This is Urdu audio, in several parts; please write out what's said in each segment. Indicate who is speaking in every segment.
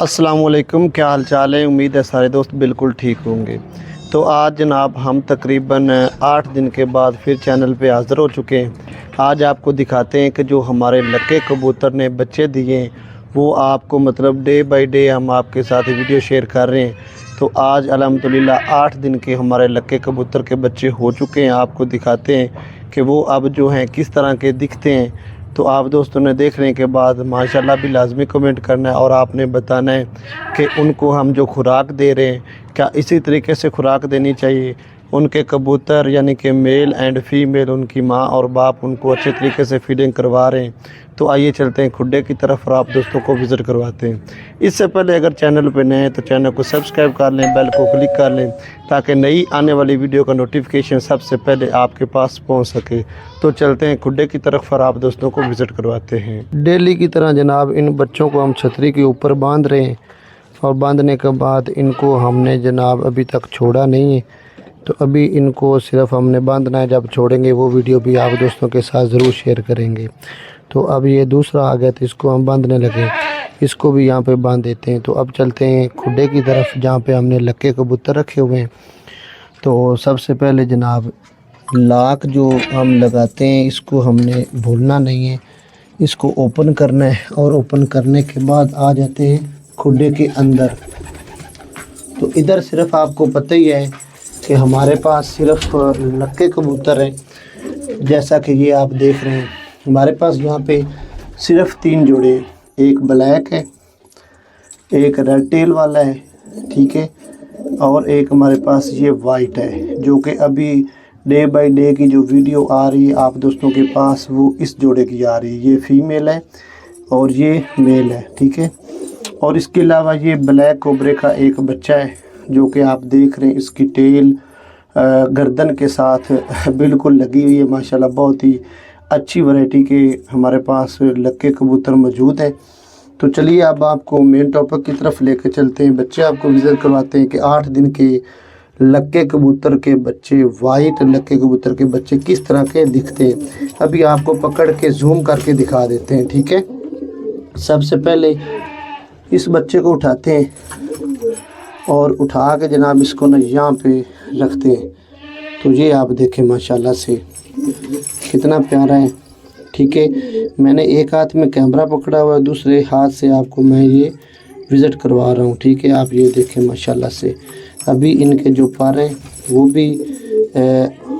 Speaker 1: السلام علیکم، کیا حال چال ہے؟ امید ہے سارے دوست بالکل ٹھیک ہوں گے۔ تو آج جناب ہم تقریباً آٹھ دن کے بعد پھر چینل پہ حاضر ہو چکے ہیں۔ آج آپ کو دکھاتے ہیں کہ جو ہمارے لکے کبوتر نے بچے دیے ہیں، وہ آپ کو مطلب ڈے بائی ڈے ہم آپ کے ساتھ ویڈیو شیئر کر رہے ہیں۔ تو آج الحمدللہ آٹھ دن کے ہمارے لکے کبوتر کے بچے ہو چکے ہیں۔ آپ کو دکھاتے ہیں کہ وہ اب جو ہیں کس طرح کے دکھتے ہیں۔ تو آپ دوستوں نے دیکھنے کے بعد ماشاءاللہ بھی لازمی کمنٹ کرنا ہے اور آپ نے بتانا ہے کہ ان کو ہم جو خوراک دے رہے ہیں، کیا اسی طریقے سے خوراک دینی چاہیے؟ ان کے کبوتر یعنی کہ میل اینڈ فیمیل، ان کی ماں اور باپ ان کو اچھے طریقے سے فیڈنگ کروا رہے ہیں۔ تو آئیے چلتے ہیں کھڈے کی طرف اور آپ دوستوں کو وزٹ کرواتے ہیں۔ اس سے پہلے اگر چینل پہ نئے ہیں تو چینل کو سبسکرائب کر لیں بیل کو کلک کر لیں تاکہ نئی آنے والی ویڈیو کا نوٹیفیکیشن سب سے پہلے آپ کے پاس پہنچ سکے۔ تو چلتے ہیں کھڈے کی طرف اور آپ دوستوں کو وزٹ کرواتے ہیں۔ ڈیلی کی طرح جناب، ان بچوں کو ہم چھتری کے اوپر باندھ رہے ہیں اور باندھنے کے بعد ان کو ہم نے جناب ابھی تک چھوڑا نہیں ہے۔ تو ابھی ان کو صرف ہم نے باندھنا ہے، جب چھوڑیں گے وہ ویڈیو بھی آپ دوستوں کے ساتھ ضرور شیئر کریں گے۔ تو اب یہ دوسرا آ گیا تو اس کو ہم باندھنے لگے۔ اس کو بھی یہاں پہ باندھ دیتے ہیں۔ تو اب چلتے ہیں کھڈے کی طرف، جہاں پہ ہم نے لکے کبوتر رکھے ہوئے ہیں۔ تو سب سے پہلے جناب، لاک جو ہم لگاتے ہیں، اس کو ہم نے بھولنا نہیں ہے۔ اس کو اوپن کرنا ہے اور اوپن کرنے کے بعد آ جاتے ہیں کھڈے کے اندر۔ تو ادھر صرف آپ کو پتہ ہی ہے کہ ہمارے پاس صرف لکے کبوتر ہیں، جیسا کہ یہ آپ دیکھ رہے ہیں۔ ہمارے پاس یہاں پہ صرف تین جوڑے ہیں۔ ایک بلیک ہے، ایک ریڈ ٹیل والا ہے، ٹھیک ہے۔ اور ایک ہمارے پاس یہ وائٹ ہے، جو کہ ابھی ڈے بائی ڈے کی جو ویڈیو آ رہی ہے آپ دوستوں کے پاس، وہ اس جوڑے کی آ رہی ہے۔ یہ فیمیل ہے اور یہ میل ہے، ٹھیک ہے۔ اور اس کے علاوہ یہ بلیک کوبرے کا ایک بچہ ہے۔ جو کہ آپ دیکھ رہے ہیں، اس کی ٹیل گردن کے ساتھ بالکل لگی ہوئی ہے، ماشاءاللہ بہت ہی اچھی ورائٹی کے ہمارے پاس لکے کبوتر موجود ہیں۔ تو چلیے، اب آپ کو مین ٹاپک کی طرف لے کے چلتے ہیں۔ بچے، آپ کو وزٹ کرواتے ہیں کہ آٹھ دن کے لکے کبوتر کے بچے وائٹ لکے کبوتر کے بچے کس طرح کے دکھتے ہیں۔ ابھی آپ کو پکڑ کے زوم کر کے دکھا دیتے ہیں، ٹھیک ہے؟ سب سے پہلے اس بچے کو اٹھاتے ہیں۔ اور اٹھا کے جناب اس کو نا یہاں پہ رکھتے ہیں۔ تو یہ آپ دیکھیں ماشاءاللہ سے کتنا پیارا ہے۔ ٹھیک ہے، میں نے ایک ہاتھ میں کیمرہ پکڑا ہوا ہے، دوسرے ہاتھ سے آپ کو میں یہ وزٹ کروا رہا ہوں۔ ٹھیک ہے، آپ یہ دیکھیں ماشاءاللہ سے۔ ابھی ان کے جو پر ہیں وہ بھی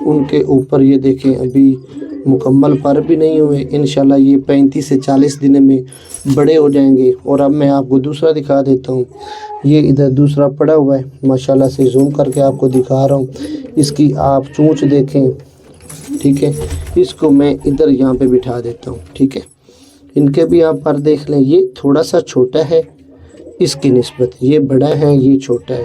Speaker 1: ان کے اوپر یہ دیکھیں، ابھی مکمل پر بھی نہیں ہوئے۔ انشاءاللہ یہ پینتیس سے چالیس دن میں بڑے ہو جائیں گے۔ اور اب میں آپ کو دوسرا دکھا دیتا ہوں۔ یہ ادھر دوسرا پڑا ہوا ہے۔ ماشاءاللہ سے زوم کر کے آپ کو دکھا رہا ہوں۔ اس کی آپ چونچ دیکھیں۔ ٹھیک ہے۔ اس کو میں ادھر یہاں پہ بٹھا دیتا ہوں۔ ٹھیک ہے۔ ان کے بھی آپ پر دیکھ لیں۔ یہ تھوڑا سا چھوٹا ہے۔ اس کی نسبت یہ بڑا ہے، یہ چھوٹا ہے۔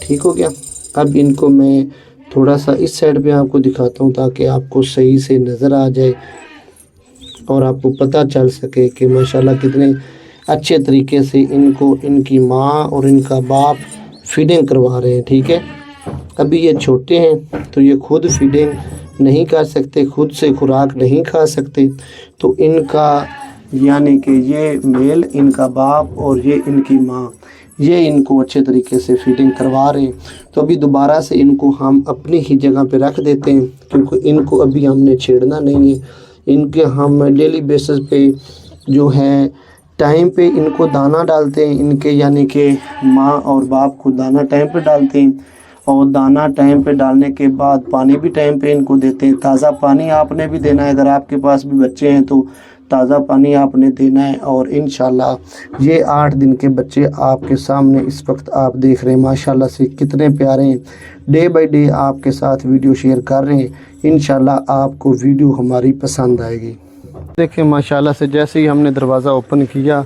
Speaker 1: ٹھیک ہو گیا۔ اب ان کو میں تھوڑا سا اس سائڈ پہ آپ کو دکھاتا ہوں تاکہ آپ کو صحیح سے نظر آ جائے اور آپ کو پتہ چل سکے کہ ماشاءاللہ کتنے اچھے طریقے سے ان کو ان کی ماں اور ان کا باپ فیڈنگ کروا رہے ہیں، ٹھیک ہے؟ ابھی یہ چھوٹے ہیں تو یہ خود فیڈنگ نہیں کر سکتے، خود سے خوراک نہیں کھا سکتے۔ تو ان کا یعنی کہ یہ میل، ان کا باپ اور یہ ان کی ماں۔ یہ ان کو اچھے طریقے سے فیڈنگ کروا رہے ہیں۔ تو ابھی دوبارہ سے ان کو ہم اپنی ہی جگہ پہ رکھ دیتے ہیں، کیونکہ ان کو ابھی ہم نے چھیڑنا نہیں ہے۔ ان کے ہم ڈیلی بیسس پہ جو ہے ٹائم پہ ان کو دانہ ڈالتے ہیں۔ ان کے یعنی کہ ماں اور باپ کو دانہ ٹائم پہ ڈالتے ہیں۔ اور دانہ ٹائم پہ ڈالنے کے بعد پانی بھی ٹائم پہ ان کو دیتے ہیں۔ تازہ پانی آپ نے بھی دینا ہے۔ اگر آپ کے پاس بھی بچے ہیں تو تازہ پانی آپ نے دینا ہے اور انشاءاللہ یہ آٹھ دن کے بچے آپ کے سامنے اس وقت آپ دیکھ رہے ہیں۔ ماشاءاللہ سے کتنے پیارے ہیں۔ ڈے بائی ڈے آپ کے ساتھ ویڈیو شیئر کر رہے ہیں۔ انشاءاللہ آپ کو ویڈیو ہماری پسند آئے گی۔ دیکھیں، ماشاءاللہ سے جیسے ہی ہم نے دروازہ اوپن کیا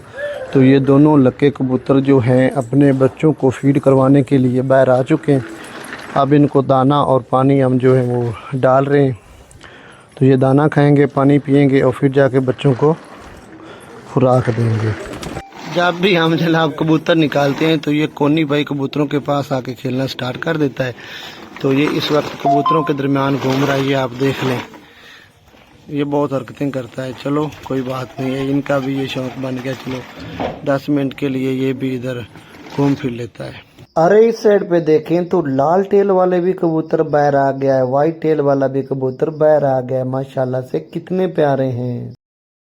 Speaker 1: تو یہ دونوں لکے کبوتر جو ہیں اپنے بچوں کو فیڈ کروانے کے لیے باہر آ چکے ہیں۔ اب ان کو دانہ اور پانی ہم جو ہے وہ ڈال رہے ہیں۔ تو یہ دانہ کھائیں گے، پانی پئیں گے اور پھر جا کے بچوں کو خوراک دیں گے۔ جب بھی ہم جناب کبوتر نکالتے ہیں تو یہ کونی بھائی کبوتروں کے پاس آ کے کھیلنا سٹارٹ کر دیتا ہے۔ تو یہ اس وقت کبوتروں کے درمیان گھوم رہا ہے، یہ آپ دیکھ لیں۔ یہ بہت حرکتیں کرتا ہے۔ چلو، کوئی بات نہیں ہے۔ ان کا بھی یہ شوق بن گیا۔ چلو، دس منٹ کے لیے یہ بھی ادھر گھوم پھر لیتا ہے۔ ارے اس سائڈ پہ دیکھیں تو لال ٹیل والے بھی کبوتر باہر آ گیا ہے وائٹ ٹیل والا بھی کبوتر باہر آ گیا ہے ماشاءاللہ سے کتنے پیارے ہیں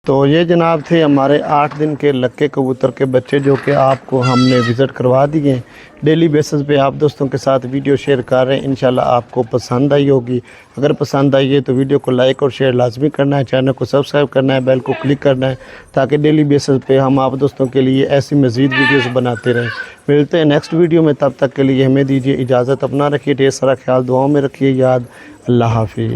Speaker 1: تو یہ جناب تھے ہمارے آٹھ دن کے لکے کبوتر کے بچے جو کہ آپ کو ہم نے وزٹ کروا دیے۔ ڈیلی بیسس پہ آپ دوستوں کے ساتھ ویڈیو شیئر کر رہے ہیں۔ انشاءاللہ آپ کو پسند آئی ہوگی۔ اگر پسند آئی ہے تو ویڈیو کو لائک اور شیئر لازمی کرنا ہے۔ چینل کو سبسکرائب کرنا ہے، بیل کو کلک کرنا ہے تاکہ ڈیلی بیسس پہ ہم آپ دوستوں کے لیے ایسی مزید ویڈیوز بناتے رہیں۔ ملتے ہیں نیکسٹ ویڈیو میں۔ تب تک کے لیے ہمیں دیجیے اجازت۔ اپنا رکھیے، ڈھیر سارا خیال، دعاؤں میں رکھیے، یاد۔ اللہ حافظ۔